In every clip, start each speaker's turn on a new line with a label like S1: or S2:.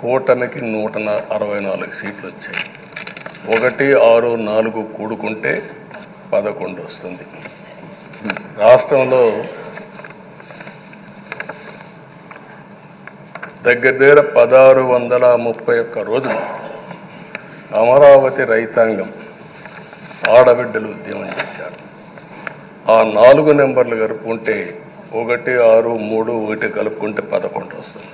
S1: కూటమికి నూట అరవై నాలుగు సీట్లు వచ్చాయి ఒకటి ఆరు నాలుగు కూడుకుంటే పదకొండు వస్తుంది. రాష్ట్రంలో దగ్గర దగ్గర పదహారు వందల ముప్పై ఒక్క రోజులు అమరావతి రైతాంగం ఆడబిడ్డలు ఉద్యమం చేశారు. ఆ నాలుగు నెంబర్లు కలుపుకుంటే ఒకటి ఆరు మూడు ఒకటి కలుపుకుంటే పదకొండు వస్తుంది.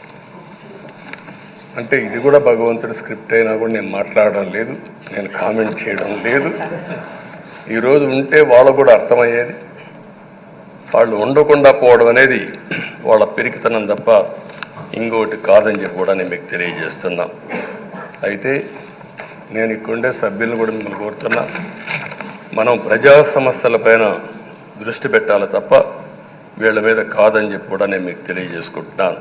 S1: అంటే ఇది కూడా భగవంతుడి స్క్రిప్ట్ అయినా కూడా నేను మాట్లాడడం లేదు నేను కామెంట్ చేయడం లేదు. ఈరోజు ఉంటే వాళ్ళకు కూడా అర్థమయ్యేది. వాళ్ళు ఉండకుండా పోవడం అనేది వాళ్ళ పెరిగితనం తప్ప ఇంకోటి కాదని చెప్పి కూడా నేను మీకు తెలియజేస్తున్నా. అయితే నేను ఇక్కడుండే సభ్యులను కూడా మిమ్మల్ని కోరుతున్నా మనం ప్రజా సమస్యలపైన దృష్టి పెట్టాలి తప్ప వీళ్ళ మీద కాదని చెప్పి కూడా నేను మీకు తెలియజేసుకుంటున్నాను.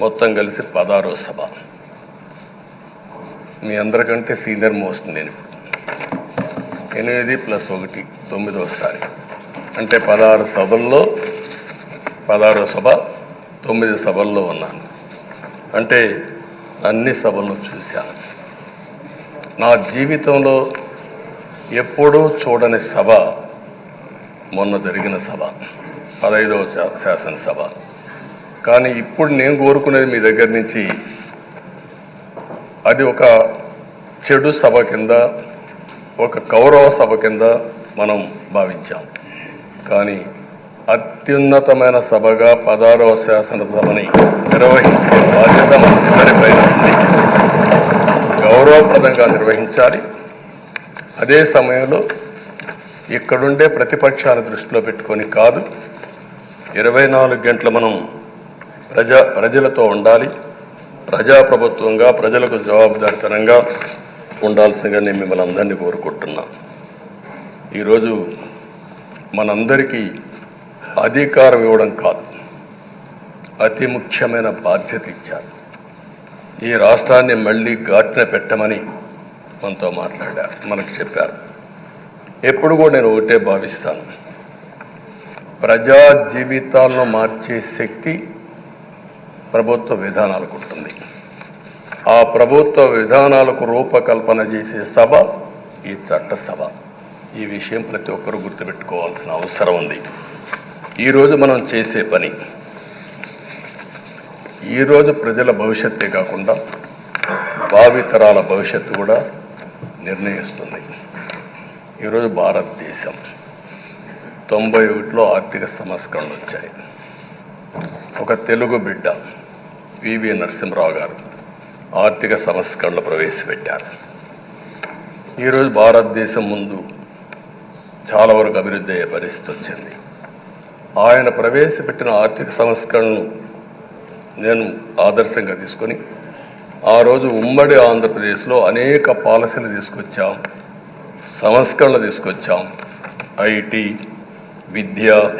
S1: మొత్తం కలిసి పదారో సభ. మీ అందరికంటే సీనియర్ మోస్ట్ నేను. ఎనిమిది ప్లస్ ఒకటి తొమ్మిదోసారి అంటే పదహారు సభల్లో పదహారో సభ తొమ్మిది సభల్లో ఉన్నాను. అంటే అన్ని సభలను చూశాను. నా జీవితంలో ఎప్పుడూ చూడని సభ మొన్న జరిగిన సభ పదహైదవ శా- శాసనసభ. కానీ ఇప్పుడు నేను కోరుకునేది మీ దగ్గర నుంచి అది ఒక చెడు సభ కింద ఒక కౌరవ సభ కింద మనం భావించాం. కానీ అత్యున్నతమైన సభగా పదారవ శాసనసభని నిర్వహించే బాధ్యత మనందరిపైన ఉంది. గౌరవప్రదంగా నిర్వహించాలి. అదే సమయంలో ఇక్కడుండే ప్రతిపక్షాల దృష్టిలో పెట్టుకొని కాదు ఇరవై నాలుగు గంటలు మనం ప్రజా ప్రజలతో ఉండాలి. ప్రజాప్రభుత్వంగా ప్రజలకు జవాబుదారితనంగా ఉండాల్సిందిగా నేను మిమ్మల్ని అందరినీ కోరుకుంటున్నా. ఈరోజు మనందరికీ అధికారం ఇవ్వడం కాదు. అతి ముఖ్యమైన బాధ్యత ఇచ్చారు. ఈ రాష్ట్రాన్ని మళ్ళీ ఘాటున పెట్టమని మనతో మాట్లాడారు. మనకు చెప్పారు. ఎప్పుడు కూడా నేను ఒకటే భావిస్తాను. ప్రజా జీవితాలను మార్చే శక్తి ప్రభుత్వ విధానాలకు ఉంటుంది. ఆ ప్రభుత్వ విధానాలకు రూపకల్పన చేసే సభ ఈ చట్టసభ ఈ విషయం ప్రతి ఒక్కరూ గుర్తుపెట్టుకోవాల్సిన అవసరం ఉంది. ఈరోజు మనం చేసే పని ఈరోజు ప్రజల భవిష్యత్తే కాకుండా భావితరాల భవిష్యత్తు కూడా నిర్ణయిస్తుంది. ఈరోజు భారతదేశం తొంభై ఒకటిలో ఆర్థిక సంస్కరణలు వచ్చాయి. ఒక తెలుగు బిడ్డ వివి నరసింహరావు గారు ఆర్థిక సంస్కరణలు ప్రవేశపెట్టారు. ఈరోజు భారతదేశం ముందు చాలా వరకు అభివృద్ధి అయ్యే పరిస్థితి వచ్చింది. ఆయన ప్రవేశపెట్టిన ఆర్థిక సంస్కరణను నేను ఆదర్శంగా తీసుకొని ఆ రోజు ఉమ్మడి ఆంధ్రప్రదేశ్లో అనేక పాలసీలు తీసుకొచ్చాం సంస్కరణలు తీసుకొచ్చాం. ఐటీ విద్య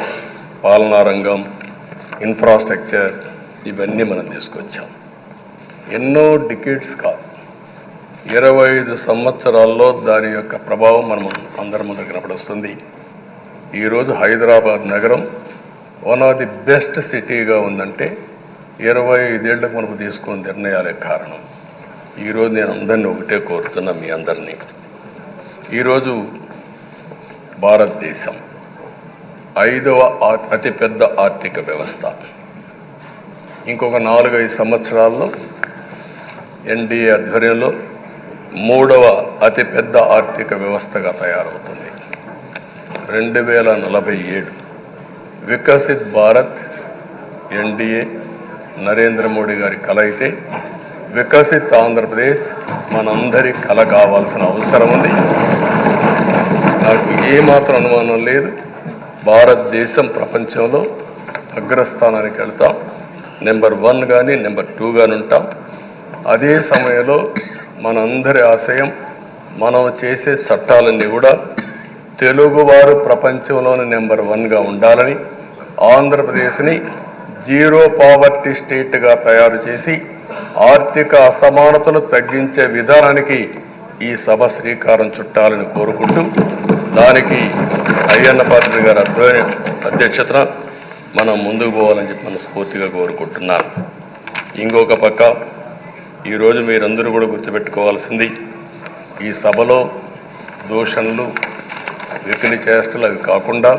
S1: పాలనా రంగం ఇన్ఫ్రాస్ట్రక్చర్ ఇవన్నీ మనం తీసుకొచ్చాం. ఎన్నో డికేట్స్ కాదు. ఇరవై ఐదు సంవత్సరాల్లో దాని యొక్క ప్రభావం మనం అందరి ముందు కనపడుస్తుంది. ఈరోజు హైదరాబాద్ నగరం వన్ ఆఫ్ ది బెస్ట్ సిటీగా ఉందంటే ఇరవై ఐదేళ్ళకు మనకు తీసుకున్న నిర్ణయాలే కారణం. ఈరోజు నేను అందరినీ ఒకటే కోరుతున్నా మీ అందరినీ. ఈరోజు భారతదేశం ఐదవ అతిపెద్ద ఆర్థిక వ్యవస్థ. ఇంకొక నాలుగైదు సంవత్సరాల్లో ఎన్డీఏ ఆధ్వర్యంలో మూడవ అతిపెద్ద ఆర్థిక వ్యవస్థగా తయారవుతుంది. రెండు వేల నలభై ఏడు వికసిత్ భారత్ ఎన్డీఏ నరేంద్ర మోడీ గారి కల అయితే వికసిత్ ఆంధ్రప్రదేశ్ మనందరి కల కావాల్సిన అవసరం ఉంది. నాకు ఏమాత్రం అనుమానం లేదు. భారతదేశం ప్రపంచంలో అగ్రస్థానానికి వెళ్తాం. నెంబర్ వన్ కానీ నెంబర్ టూ కానీ ఉంటాం. అదే సమయంలో మనందరి ఆశయం మనం చేసే చట్టాలన్నీ కూడా తెలుగువారు ప్రపంచంలోని నెంబర్ వన్గా ఉండాలని ఆంధ్రప్రదేశ్ని జీరో పావర్టీ స్టేట్గా తయారు చేసి ఆర్థిక అసమానతను తగ్గించే విధానానికి ఈ సభ శ్రీకారం చుట్టాలని కోరుకుంటూ దానికి అయ్యన్న పాత్రి గారి అధ్వర్యం అధ్యక్షతన మనం ముందుకు పోవాలని చెప్పి మనస్ఫూర్తిగా కోరుకుంటున్నాను. ఇంకొక పక్క ఈరోజు మీరందరూ కూడా గుర్తుపెట్టుకోవాల్సింది ఈ సభలో దూషణలు వెకిలి చేష్టలు అవి కాకుండా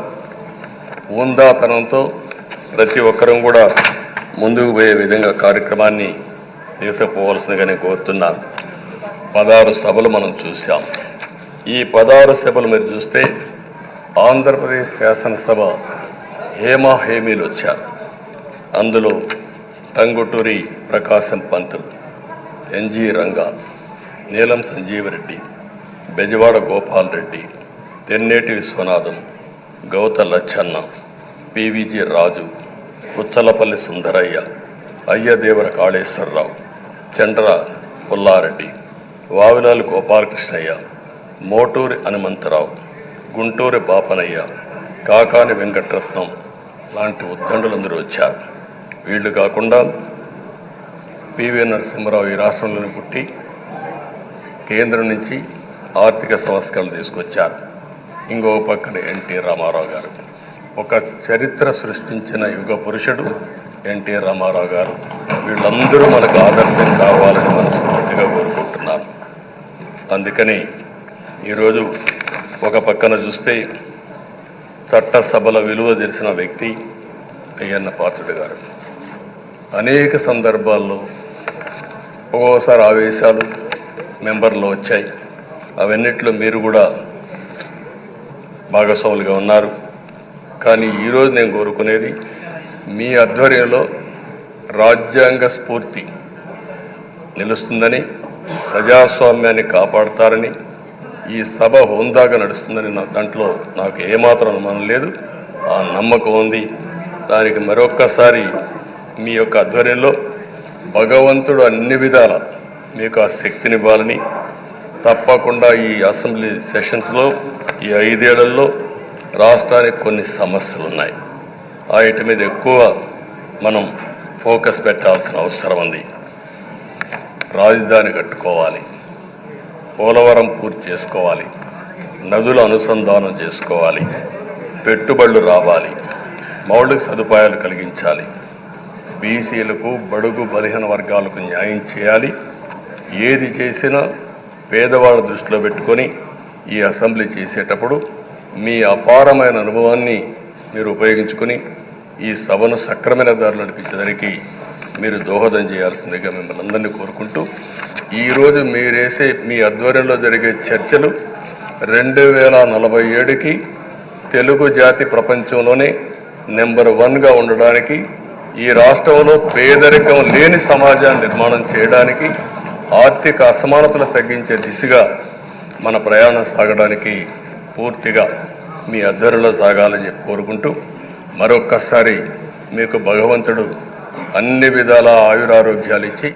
S1: ఊందాతనంతో ప్రతి ఒక్కరం కూడా ముందుకు పోయే విధంగా కార్యక్రమాన్ని తీసుకుపోవాల్సిందిగా నేను కోరుతున్నాను. పదహారు సభలు మనం చూసాం ఈ పదహారు సభలు మీరు చూస్తే ఆంధ్రప్రదేశ్ శాసనసభ హేమా హేమీలు వచ్చారు అందులో టంగుటూరి ప్రకాశం పంతులు ఎన్జి రంగా నీలం సంజీవరెడ్డి బెజవాడ గోపాల్ రెడ్డి తెన్నేటి విశ్వనాథం గౌత లచ్చన్న పివిజి రాజు ఉచ్చలపల్లి సుందరయ్య అయ్యదేవర కాళేశ్వరరావు చండ్ర పుల్లారెడ్డి వావిలాలి గోపాలకృష్ణయ్య మోటూరి హనుమంతరావు గుంటూరి బాపనయ్య కాకాని వెంకటరత్నం లాంటి ఉద్దండులందరూ వచ్చారు. వీళ్ళు కాకుండా పివి నరసింహరావు ఈ రాష్ట్రంలోనే పుట్టి కేంద్రం నుంచి ఆర్థిక సంస్కరణలు తీసుకొచ్చారు. ఇంకో పక్కన ఎన్టీ రామారావు గారు. ఒక చరిత్ర సృష్టించిన యుగ పురుషుడు ఎన్టీ రామారావు గారు. వీళ్ళందరూ మనకు ఆదర్శం కావాలని మనస్ఫూర్తిగా కోరుకుంటున్నారు. అందుకని ఈరోజు ఒక పక్కన చూస్తే చట్టసభల విలువ తెలిసిన వ్యక్తి అయ్యన్న పాత్రుడు గారు. అనేక సందర్భాల్లో ఒక్కోసారి ఆవేశాలు మెంబర్లు వచ్చాయి. అవన్నిట్లో మీరు కూడా భాగస్వాములుగా ఉన్నారు. కానీ ఈరోజు నేను కోరుకునేది మీ ఆధ్వర్యంలో రాజ్యాంగ స్ఫూర్తి నిలుస్తుందని ప్రజాస్వామ్యాన్ని కాపాడతారని ఈ సభ హోందాగా నడుస్తుందని నా దాంట్లో నాకు ఏమాత్రం అనుమానం లేదు. ఆ నమ్మకం ఉంది. దానికి మరొక్కసారి మీ యొక్క ఆధ్వర్యంలో భగవంతుడు అన్ని విధాల మీకు ఆ శక్తినివ్వాలని తప్పకుండా ఈ అసెంబ్లీ సెషన్స్లో ఈ ఐదేళ్ళలో రాష్ట్రానికి కొన్ని సమస్యలు ఉన్నాయి వాటి మీద ఎక్కువ మనం ఫోకస్ పెట్టాల్సిన అవసరం ఉంది. రాజధాని కట్టుకోవాలి. పోలవరం పూర్తి చేసుకోవాలి. నదుల అనుసంధానం చేసుకోవాలి. పెట్టుబడులు రావాలి. మౌలిక సదుపాయాలు కలిగించాలి. బీసీలకు బడుగు బలహీన వర్గాలకు న్యాయం చేయాలి. ఏది చేసినా పేదవాళ్ళ దృష్టిలో పెట్టుకొని ఈ అసెంబ్లీ చేసేటప్పుడు మీ అపారమైన అనుభవాన్ని మీరు ఉపయోగించుకొని ఈ సభను సక్రమైన దారిలో నడిపించేదానికి మీరు దోహదం చేయాల్సిందిగా మిమ్మల్ని అందరినీ కోరుకుంటూ ఈరోజు మీరేసే మీ ఆధ్వర్యంలో జరిగే చర్చలు రెండు వేల నలభై ఏడుకి తెలుగు జాతి ప్రపంచంలోనే నెంబర్ వన్గా ఉండడానికి ఈ రాష్ట్రంలో పేదరికం లేని సమాజాన్ని నిర్మాణం చేయడానికి ఆర్థిక అసమానతలు తగ్గించే దిశగా మన ప్రయాణం సాగడానికి పూర్తిగా మీ అద్దరిలో సాగాలని చెప్పి కోరుకుంటూ మరొక్కసారి మీకు భగవంతుడు అన్ని విధాల ఆయురారోగ్యాలు ఇచ్చి